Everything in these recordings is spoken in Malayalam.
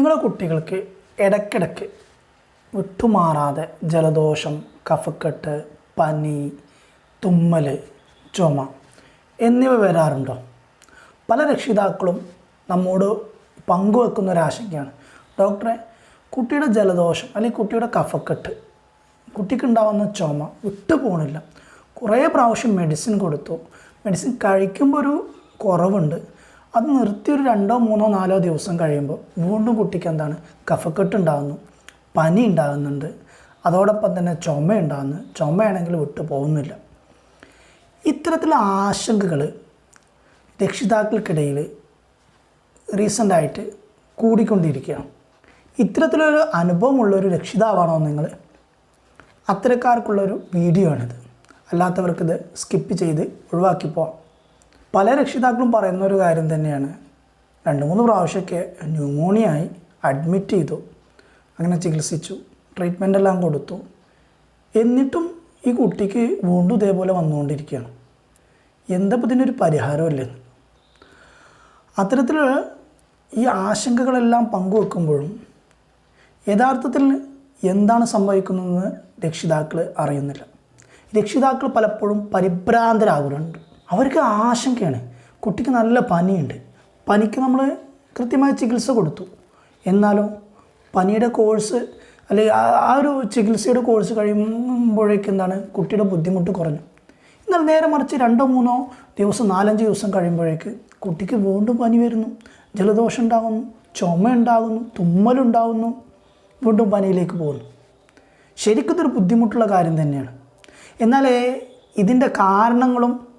നിങ്ങളുടെ കുട്ടികൾക്ക് ഇടയ്ക്കിടയ്ക്ക് വിട്ടുമാറാതെ ജലദോഷം കഫക്കെട്ട് പനി തുമ്മൽ ചുമ എന്നിവ വരാറുണ്ടോ? പല രക്ഷിതാക്കളും നമ്മോട് പങ്കുവെക്കുന്ന ഒരു ആശങ്കയാണ്. ഡോക്ടറെ കുട്ടിയുടെ ജലദോഷം അല്ലെങ്കിൽ കുട്ടിയുടെ കഫക്കെട്ട് കുട്ടിക്കുണ്ടാവുന്ന ചുമ വിട്ടുപോകണില്ല കുറേ പ്രാവശ്യം മെഡിസിൻ കൊടുത്തു. മെഡിസിൻ കഴിക്കുമ്പോൾ ഒരു കുറവുണ്ട്. അത് നിർത്തി ഒരു രണ്ടോ മൂന്നോ നാലോ ദിവസം കഴിയുമ്പോൾ വീണ്ടും കുട്ടിക്ക് എന്താണ്? കഫക്കെട്ട് ഉണ്ടാകുന്നു പനി ഉണ്ടാകുന്നുണ്ട്. അതോടൊപ്പം തന്നെ ചുമ ഉണ്ടാകുന്നു ചുമയാണെങ്കിൽ വിട്ടു പോകുന്നില്ല. ഇത്തരത്തിലുള്ള ആശങ്കകൾ രക്ഷിതാക്കൾക്കിടയിൽ റീസെന്റായിട്ട് കൂടിക്കൊണ്ടിരിക്കുകയാണ്. ഇത്തരത്തിലൊരു അനുഭവമുള്ളൊരു രക്ഷിതാവാണോ നിങ്ങൾ? അത്തരക്കാർക്കുള്ളൊരു വീഡിയോ ആണിത് അല്ലാത്തവർക്കിത് സ്കിപ്പ് ചെയ്ത് ഒഴിവാക്കി പോവാം പല രക്ഷിതാക്കളും പറയുന്ന ഒരു കാര്യം തന്നെയാണ്. രണ്ട് മൂന്ന് പ്രാവശ്യമൊക്കെ ന്യൂമോണിയായി അഡ്മിറ്റ് ചെയ്തു. അങ്ങനെ ചികിത്സിച്ചു. ട്രീറ്റ്മെന്റ് എല്ലാം കൊടുത്തു. എന്നിട്ടും ഈ കുട്ടിക്ക് വീണ്ടും ഇതേപോലെ വന്നുകൊണ്ടിരിക്കുകയാണ്. എന്താ ഇപ്പം ഇതിനൊരു പരിഹാരമല്ലേ? അത്തരത്തിൽ ഈ ആശങ്കകളെല്ലാം പങ്കുവെക്കുമ്പോഴും യഥാർത്ഥത്തിൽ എന്താണ് സംഭവിക്കുന്നതെന്ന് രക്ഷിതാക്കൾ അറിയുന്നില്ല. രക്ഷിതാക്കൾ പലപ്പോഴും പരിഭ്രാന്തരാകുന്നുണ്ട്. അവർക്ക് ആശങ്കയാണ്. കുട്ടിക്ക് നല്ല പനിയുണ്ട്. പനിക്ക് നമ്മൾ കൃത്യമായ ചികിത്സ കൊടുത്തു. എന്നാലോ പനിയുടെ കോഴ്സ് അല്ലെങ്കിൽ ആ ഒരു ചികിത്സയുടെ കോഴ്സ് കഴിയുമ്പോഴേക്ക് എന്താണ്? കുട്ടിയുടെ ബുദ്ധിമുട്ട് കുറഞ്ഞു. എന്നാൽ നേരെ മറിച്ച് രണ്ടോ മൂന്നോ ദിവസം നാലഞ്ച് ദിവസം കഴിയുമ്പോഴേക്ക് കുട്ടിക്ക് വീണ്ടും പനി വരുന്നു. ജലദോഷം ഉണ്ടാകുന്നു ചുമ ഉണ്ടാകുന്നു തുമ്മലുണ്ടാകുന്നു വീണ്ടും പനിയിലേക്ക് പോകുന്നു. ശരിക്കും ഇതൊരു ബുദ്ധിമുട്ടുള്ള കാര്യം തന്നെയാണ്. എന്നാൽ ഇതിന്റെ കാരണങ്ങളും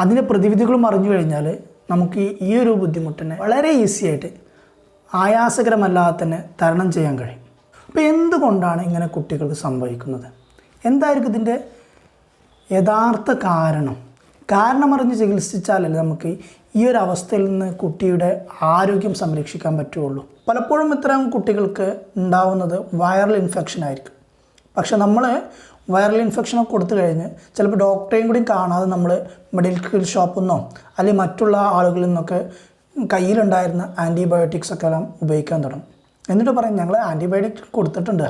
അതിന്റെ പ്രതിവിധികളും അറിഞ്ഞു കഴിഞ്ഞാൽ നമുക്ക് ഈ- ഒരു ബുദ്ധിമുട്ടിനെ വളരെ ഈസി ആയിട്ട് ആയാസകരമല്ലാതെ തന്നെ തരണം ചെയ്യാൻ കഴിയും. അപ്പോൾ എന്തുകൊണ്ടാണ് ഇങ്ങനെ കുട്ടികൾക്ക് സംഭവിക്കുന്നത്? എന്തായിരിക്കും ഇതിന്റെ യഥാർത്ഥ കാരണം? കാരണമറിഞ്ഞ് ചികിത്സിച്ചാലല്ലേ നമുക്ക് ഈ ഒരു അവസ്ഥയിൽ നിന്ന് കുട്ടിയുടെ ആരോഗ്യം സംരക്ഷിക്കാൻ പറ്റുള്ളൂ പലപ്പോഴും ഇത്തരം കുട്ടികൾക്ക് ഉണ്ടാവുന്നത് വൈറൽ ഇൻഫെക്ഷൻ ആയിരിക്കും. പക്ഷെ നമ്മൾ വൈറൽ ഇൻഫെക്ഷനൊക്കെ കൊടുത്തു കഴിഞ്ഞ് ചിലപ്പോൾ ഡോക്ടറെയും കൂടി കാണാതെ നമ്മൾ മെഡിക്കൽ ഷോപ്പിൽ നിന്നോ അല്ലെങ്കിൽ മറ്റുള്ള ആളുകളിൽ നിന്നൊക്കെ കയ്യിലുണ്ടായിരുന്ന ആന്റിബയോട്ടിക്സ് ഒക്കെ എല്ലാം ഉപയോഗിക്കാൻ തുടങ്ങും. എന്നിട്ട് പറയും ഞങ്ങൾ ആന്റിബയോട്ടിക് കൊടുത്തിട്ടുണ്ട്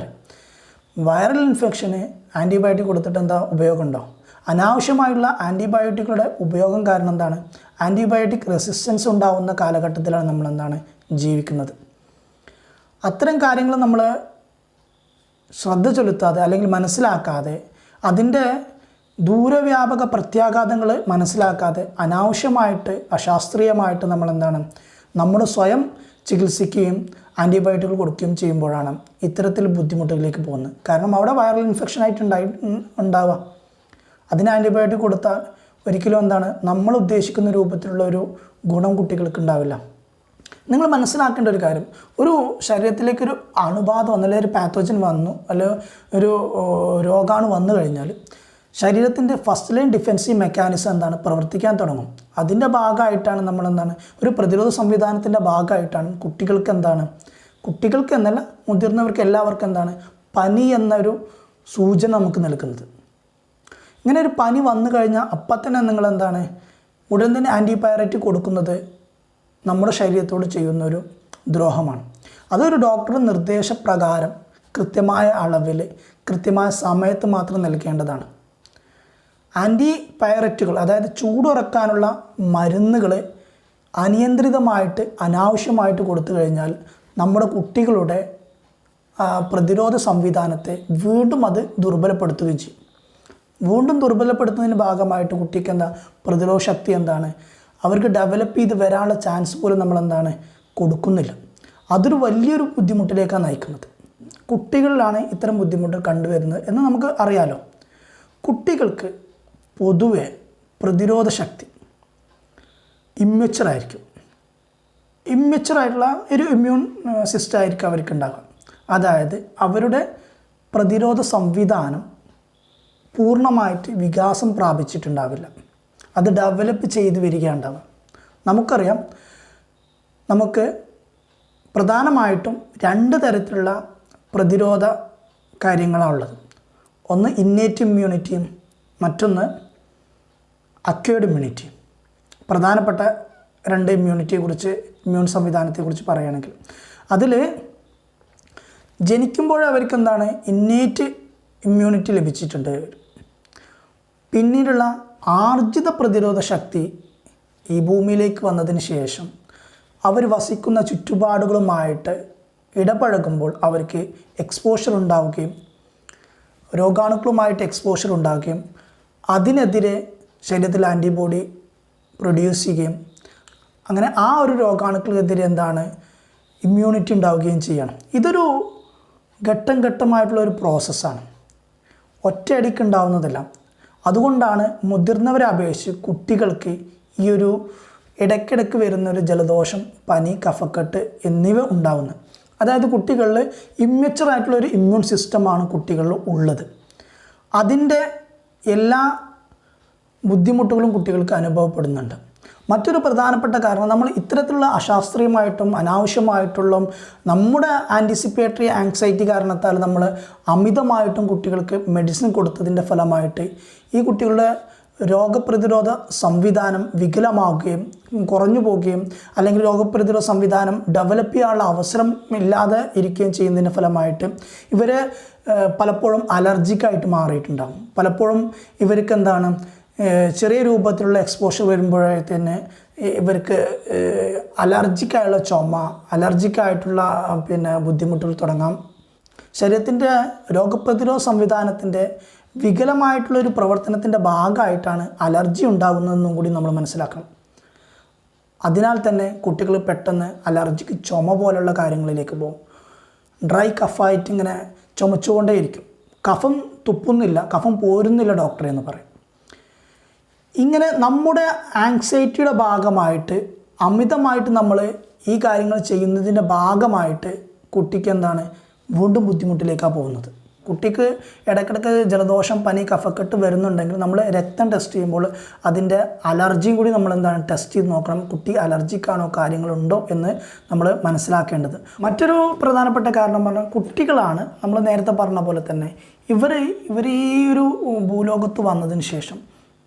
വൈറൽ ഇൻഫെക്ഷന് ആന്റിബയോട്ടിക് കൊടുത്തിട്ട് എന്താ ഉപയോഗമുണ്ടോ? അനാവശ്യമായുള്ള ആന്റിബയോട്ടിക്കുകളുടെ ഉപയോഗം കാരണം എന്താണ്? ആന്റിബയോട്ടിക് റെസിസ്റ്റൻസ് ഉണ്ടാവുന്ന കാലഘട്ടത്തിലാണ് നമ്മൾ എന്താണ് ജീവിക്കുന്നത്. അത്തരം കാര്യങ്ങൾ നമ്മൾ ശ്രദ്ധ ചെലുത്താതെ അല്ലെങ്കിൽ മനസ്സിലാക്കാതെ അതിന്റെ ദൂരവ്യാപക പ്രത്യാഘാതങ്ങൾ മനസ്സിലാക്കാതെ അനാവശ്യമായിട്ട് അശാസ്ത്രീയമായിട്ട് നമ്മൾ എന്താണ്? നമ്മൾ സ്വയം ചികിത്സിക്കുകയും ആന്റിബയോട്ടിക്കുകൾ കൊടുക്കുകയും ചെയ്യുമ്പോഴാണ് ഇത്തരത്തിൽ ബുദ്ധിമുട്ടുകളിലേക്ക് പോകുന്നത്. കാരണം അവിടെ വൈറൽ ഇൻഫെക്ഷൻ ആയിട്ട് ഉണ്ടായി ഉണ്ടാവുക. അതിന് ആന്റിബയോട്ടിക് കൊടുത്താൽ ഒരിക്കലും എന്താണ്? നമ്മൾ ഉദ്ദേശിക്കുന്ന രൂപത്തിലുള്ള ഒരു ഗുണം കുട്ടികൾക്ക് ഉണ്ടാവില്ല. നിങ്ങൾ മനസ്സിലാക്കേണ്ട ഒരു കാര്യം. ഒരു ശരീരത്തിലേക്ക് ഒരു അണുബാധ വന്നു അല്ലെങ്കിൽ ഒരു പാത്തോജൻ വന്നു അല്ലെങ്കിൽ ഒരു രോഗാണു വന്നു കഴിഞ്ഞാൽ ശരീരത്തിന്റെ ഫസ്റ്റ് ലൈൻ ഡിഫെൻസീവ് മെക്കാനിസം എന്താണ്? പ്രവർത്തിക്കാൻ തുടങ്ങും. അതിന്റെ ഭാഗമായിട്ടാണ് നമ്മൾ എന്താണ്? ഒരു പ്രതിരോധ സംവിധാനത്തിന്റെ ഭാഗമായിട്ടാണ് കുട്ടികൾക്ക് എന്താണ്? കുട്ടികൾക്ക് എന്നല്ല മുതിർന്നവർക്ക് എല്ലാവർക്കും എന്താണ്? പനി എന്നൊരു സൂചന നമുക്ക് നൽകുന്നത്. ഇങ്ങനെ ഒരു പനി വന്നു കഴിഞ്ഞാൽ അപ്പം തന്നെ നിങ്ങൾ എന്താണ്? ഉടൻ തന്നെ ആന്റിബയോട്ടിക് കൊടുക്കുന്നത് നമ്മുടെ ശരീരത്തോട് ചെയ്യുന്ന ഒരു ദ്രോഹമാണ്. അതൊരു ഡോക്ടർ നിർദ്ദേശപ്രകാരം കൃത്യമായ അളവിൽ കൃത്യമായ സമയത്ത് മാത്രം നൽകേണ്ടതാണ്. ആന്റി ആന്റിബയോട്ടിക്കുകൾ അതായത് ചൂടുറക്കാനുള്ള മരുന്നുകൾ അനിയന്ത്രിതമായിട്ട് അനാവശ്യമായിട്ട് കൊടുത്തു കഴിഞ്ഞാൽ നമ്മുടെ കുട്ടികളുടെ പ്രതിരോധ സംവിധാനത്തെ വീണ്ടും അത് ദുർബലപ്പെടുത്തുകയും ചെയ്യും. വീണ്ടും ദുർബലപ്പെടുത്തുന്നതിന്റെ ഭാഗമായിട്ട് കുട്ടിക്ക് എന്താ പ്രതിരോധ ശക്തി എന്താണ്? അവർക്ക് ഡെവലപ്പ് ചെയ്ത് വരാനുള്ള ചാൻസ് പോലും നമ്മൾ എന്താണ് കൊടുക്കുന്നില്ല. അതൊരു വലിയൊരു ബുദ്ധിമുട്ടിലേക്കാണ് നയിക്കുന്നത്. കുട്ടികളിലാണ് ഇത്തരം ബുദ്ധിമുട്ട് കണ്ടുവരുന്നത് എന്ന് നമുക്ക് അറിയാലോ. കുട്ടികൾക്ക് പൊതുവെ പ്രതിരോധ ശക്തി ഇമ്മച്ചറായിരിക്കും ഇമ്മച്ചറായിട്ടുള്ള ഒരു ഇമ്മ്യൂൺ സിസ്റ്റം ആയിരിക്കും അവർക്ക് ഉണ്ടാകുക അതായത് അവരുടെ പ്രതിരോധ സംവിധാനം പൂർണമായിട്ട് വികാസം പ്രാപിച്ചിട്ടുണ്ടാവില്ല. അത് ഡെവലപ്പ് ചെയ്ത് വരികയുണ്ടാവുക നമുക്കറിയാം നമുക്ക് പ്രധാനമായിട്ടും രണ്ട് തരത്തിലുള്ള പ്രതിരോധ കാര്യങ്ങളാണ് ഉള്ളത്. ഒന്ന് ഇന്നേറ്റ് ഇമ്മ്യൂണിറ്റിയും മറ്റൊന്ന് അക്വേർഡ് ഇമ്മ്യൂണിറ്റിയും പ്രധാനപ്പെട്ട രണ്ട് ഇമ്മ്യൂണിറ്റിയെ കുറിച്ച് ഇമ്മ്യൂൺ സംവിധാനത്തെക്കുറിച്ച് പറയുകയാണെങ്കിൽ. അതിൽ ജനിക്കുമ്പോൾ അവർക്ക് എന്താണ് ഇന്നേറ്റ് ഇമ്മ്യൂണിറ്റി ലഭിച്ചിട്ടുണ്ട്. പിന്നീടുള്ള ആർജിത പ്രതിരോധ ശക്തി ഈ ഭൂമിയിലേക്ക് വന്നതിന് ശേഷം അവർ വസിക്കുന്ന ചുറ്റുപാടുകളുമായിട്ട് ഇടപഴകുമ്പോൾ അവർക്ക് എക്സ്പോഷർ ഉണ്ടാവുകയും രോഗാണുക്കളുമായിട്ട് എക്സ്പോഷർ ഉണ്ടാവുകയും അതിനെതിരെ ശരീരത്തിൽ ആന്റിബോഡി പ്രൊഡ്യൂസ് ചെയ്യുകയും അങ്ങനെ ആ ഒരു രോഗാണുക്കൾക്കെതിരെ എന്താണ് ഇമ്മ്യൂണിറ്റി ഉണ്ടാവുകയും ചെയ്യണം. ഇതൊരു ഘട്ടം ഘട്ടമായിട്ടുള്ള ഒരു പ്രോസസ്സാണ് ഒറ്റയടിക്ക് ഉണ്ടാവുന്നതല്ല. അതുകൊണ്ടാണ് മുതിർന്നവരെ അപേക്ഷിച്ച് കുട്ടികൾക്ക് ഈ ഒരു ഇടയ്ക്കിടയ്ക്ക് വരുന്ന ഒരു ജലദോഷം പനി കഫക്കെട്ട് എന്നിവ ഉണ്ടാകുന്നത് അതായത് കുട്ടികളിൽ ഇമ്മച്ചുറായിട്ടുള്ള ഒരു ഇമ്മ്യൂൺ സിസ്റ്റമാണ് കുട്ടികളിൽ ഉള്ളത്. അതിന്റെ എല്ലാ ബുദ്ധിമുട്ടുകളും കുട്ടികൾക്ക് അനുഭവപ്പെടുന്നുണ്ട്. മറ്റൊരു പ്രധാനപ്പെട്ട കാരണം നമ്മൾ ഇത്തരത്തിലുള്ള അശാസ്ത്രീയമായിട്ടും അനാവശ്യമായിട്ടുള്ള നമ്മുടെ ആന്റിസിപ്പേറ്ററി ആങ്സൈറ്റി കാരണത്താൽ നമ്മൾ അമിതമായിട്ടും കുട്ടികൾക്ക് മെഡിസിൻ കൊടുത്തതിന്റെ ഫലമായിട്ട് ഈ കുട്ടികളുടെ രോഗപ്രതിരോധ സംവിധാനം വികലമാവുകയും കുറഞ്ഞു പോവുകയും അല്ലെങ്കിൽ രോഗപ്രതിരോധ സംവിധാനം ഡെവലപ്പ് ചെയ്യാനുള്ള അവസരം ഇല്ലാതെ ഇരിക്കുകയും ചെയ്യുന്നതിന്റെ ഫലമായിട്ട് ഇവർ പലപ്പോഴും അലർജിക്കായിട്ട് മാറിയിട്ടുണ്ടാകും. പലപ്പോഴും ഇവർക്ക് എന്താണ് ചെറിയ രൂപത്തിലുള്ള എക്സ്പോഷർ തന്നെ ഇവർക്ക് അലർജിക്കായുള്ള ചുമ അലർജിക്കായിട്ടുള്ള പിന്നെ ബുദ്ധിമുട്ടുകൾ തുടങ്ങാം. ശരീരത്തിന്റെ രോഗപ്രതിരോധ സംവിധാനത്തിന്റെ വികലമായിട്ടുള്ള ഒരു പ്രവർത്തനത്തിന്റെ ഭാഗമായിട്ടാണ് അലർജി ഉണ്ടാകുന്നതെന്നും കൂടി നമ്മൾ മനസ്സിലാക്കണം. അതിനാൽ തന്നെ കുട്ടികൾ പെട്ടെന്ന് അലർജിക്ക് ചുമ പോലുള്ള കാര്യങ്ങളിലേക്ക് പോകും. ഡ്രൈ കഫായിട്ട് ഇങ്ങനെ ചുമച്ചുകൊണ്ടേയിരിക്കും. കഫം തുപ്പുന്നില്ല കഫം പോരുന്നില്ല ഡോക്ടറെ എന്ന് പറയും. ഇങ്ങനെ നമ്മുടെ ആങ്സൈറ്റിയുടെ ഭാഗമായിട്ട് അമിതമായിട്ട് നമ്മൾ ഈ കാര്യങ്ങൾ ചെയ്യുന്നതിന്റെ ഭാഗമായിട്ട് കുട്ടിക്ക് എന്താണ് വീണ്ടും ബുദ്ധിമുട്ടിലേക്കാണ് പോകുന്നത്. കുട്ടിക്ക് ഇടയ്ക്കിടയ്ക്ക് ജലദോഷം പനി കഫക്കെട്ട് വരുന്നുണ്ടെങ്കിൽ നമ്മൾ രക്തം ടെസ്റ്റ് ചെയ്യുമ്പോൾ അതിന്റെ അലർജിയും കൂടി നമ്മൾ എന്താണ് ടെസ്റ്റ് ചെയ്ത് നോക്കണം. കുട്ടി അലർജിക്കാണോ കാര്യങ്ങളുണ്ടോ എന്ന് നമ്മൾ മനസ്സിലാക്കേണ്ടത്. മറ്റൊരു പ്രധാനപ്പെട്ട കാരണം പറഞ്ഞാൽ കുട്ടികളാണ് നമ്മൾ നേരത്തെ പറഞ്ഞ പോലെ തന്നെ ഇവർ ഇവർ ഈ ഒരു ഭൂലോകത്ത് വന്നതിന് ശേഷം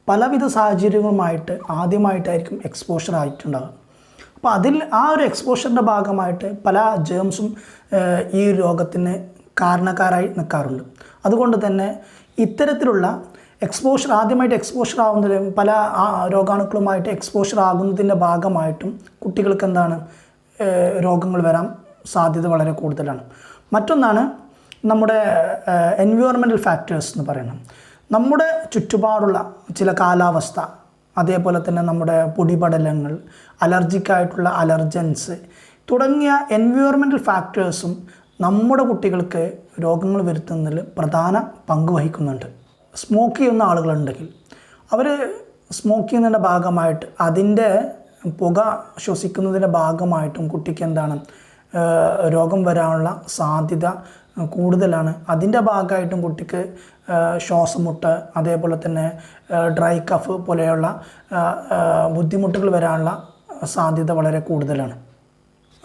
പലവിധ സാഹചര്യങ്ങളുമായിട്ട് ആദ്യമായിട്ടായിരിക്കും എക്സ്പോഷർ ആയിട്ടുണ്ടാകുക അപ്പോൾ അതിൽ ആ ഒരു എക്സ്പോഷറിന്റെ ഭാഗമായിട്ട് പല ജേംസും ഈ രോഗത്തിന് കാരണക്കാരായി നിൽക്കാറുണ്ട് അതുകൊണ്ട് തന്നെ ഇത്തരത്തിലുള്ള എക്സ്പോഷർ ആദ്യമായിട്ട് എക്സ്പോഷർ ആവുന്നതിന് പല രോഗാണുക്കളുമായിട്ട് എക്സ്പോഷർ ആകുന്നതിന്റെ ഭാഗമായിട്ടും കുട്ടികൾക്ക് എന്താണ് രോഗങ്ങൾ വരാൻ സാധ്യത വളരെ കൂടുതലാണ്. മറ്റൊന്നാണ് നമ്മുടെ എൻവയോൺമെന്റൽ ഫാക്ടേഴ്സ് എന്ന് പറയുന്നത്. നമ്മുടെ ചുറ്റുപാടുള്ള ചില കാലാവസ്ഥ അതേപോലെ തന്നെ നമ്മുടെ പൊടിപടലങ്ങൾ അലർജിക്കായിട്ടുള്ള അലർജൻസ് തുടങ്ങിയ എൻവയോൺമെന്റൽ ഫാക്ടേഴ്സും നമ്മുടെ കുട്ടികൾക്ക് രോഗങ്ങൾ വരുത്തുന്നതിൽ പ്രധാന പങ്ക് വഹിക്കുന്നുണ്ട്. സ്മോക്ക് ചെയ്യുന്ന ആളുകളുണ്ടെങ്കിൽ അവർ സ്മോക്ക് ചെയ്യുന്നതിന്റെ ഭാഗമായിട്ട് അതിന്റെ പുക ശ്വസിക്കുന്നതിന്റെ ഭാഗമായിട്ടും കുട്ടിക്ക് എന്താണ് രോഗം വരാനുള്ള സാധ്യത കൂടുതലാണ്. അതിന്റെ ഭാഗമായിട്ടും കുട്ടിക്ക് ശ്വാസമുട്ട് അതേപോലെ തന്നെ ഡ്രൈ കഫ് പോലെയുള്ള ബുദ്ധിമുട്ടുകൾ വരാനുള്ള സാധ്യത വളരെ കൂടുതലാണ്.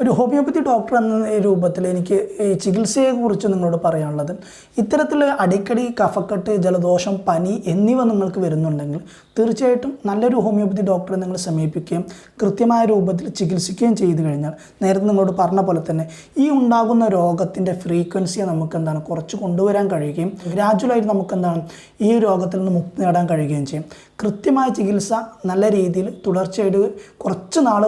ഒരു ഹോമിയോപ്പതി ഡോക്ടർ എന്ന രൂപത്തിൽ എനിക്ക് ഈ ചികിത്സയെക്കുറിച്ച് നിങ്ങളോട് പറയാനുള്ളത്. ഇത്തരത്തിൽ അടിക്കടി കഫക്കെട്ട് ജലദോഷം പനി എന്നിവ നിങ്ങൾക്ക് വരുന്നുണ്ടെങ്കിൽ തീർച്ചയായിട്ടും നല്ലൊരു ഹോമിയോപ്പതി ഡോക്ടറെ നിങ്ങൾ സമീപിക്കുകയും കൃത്യമായ രൂപത്തിൽ ചികിത്സിക്കുകയും ചെയ്തു കഴിഞ്ഞാൽ നേരത്തെ നിങ്ങളോട് പറഞ്ഞ പോലെ തന്നെ ഈ ഉണ്ടാകുന്ന രോഗത്തിന്റെ ഫ്രീക്വൻസിയെ നമുക്ക് എന്താണ് കുറച്ച് കൊണ്ടുവരാൻ കഴിയുകയും ഗ്രാജുവലായിട്ട് നമുക്ക് എന്താണ് ഈ രോഗത്തിൽ നിന്ന് മുക്തി നേടാൻ കഴിയുകയും ചെയ്യും. കൃത്യമായ ചികിത്സ നല്ല രീതിയിൽ തുടർച്ചയായിട്ട് കുറച്ച് നാൾ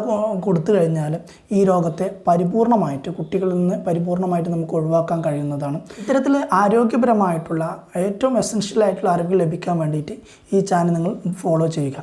കൊടുത്തു കഴിഞ്ഞാൽ ഈ രോഗത്തെ പരിപൂർണമായിട്ട് കുട്ടികളിൽ നിന്ന് പരിപൂർണമായിട്ട് നമുക്ക് ഒഴിവാക്കാൻ കഴിയുന്നതാണ്. ഇത്തരത്തിൽ ആരോഗ്യപരമായിട്ടുള്ള ഏറ്റവും എസെൻഷ്യൽ ആയിട്ടുള്ള അറിവ് ലഭിക്കാൻ വേണ്ടിയിട്ട് ഈ ചാനൽ നിങ്ങൾ ഫോളോ ചെയ്യുക.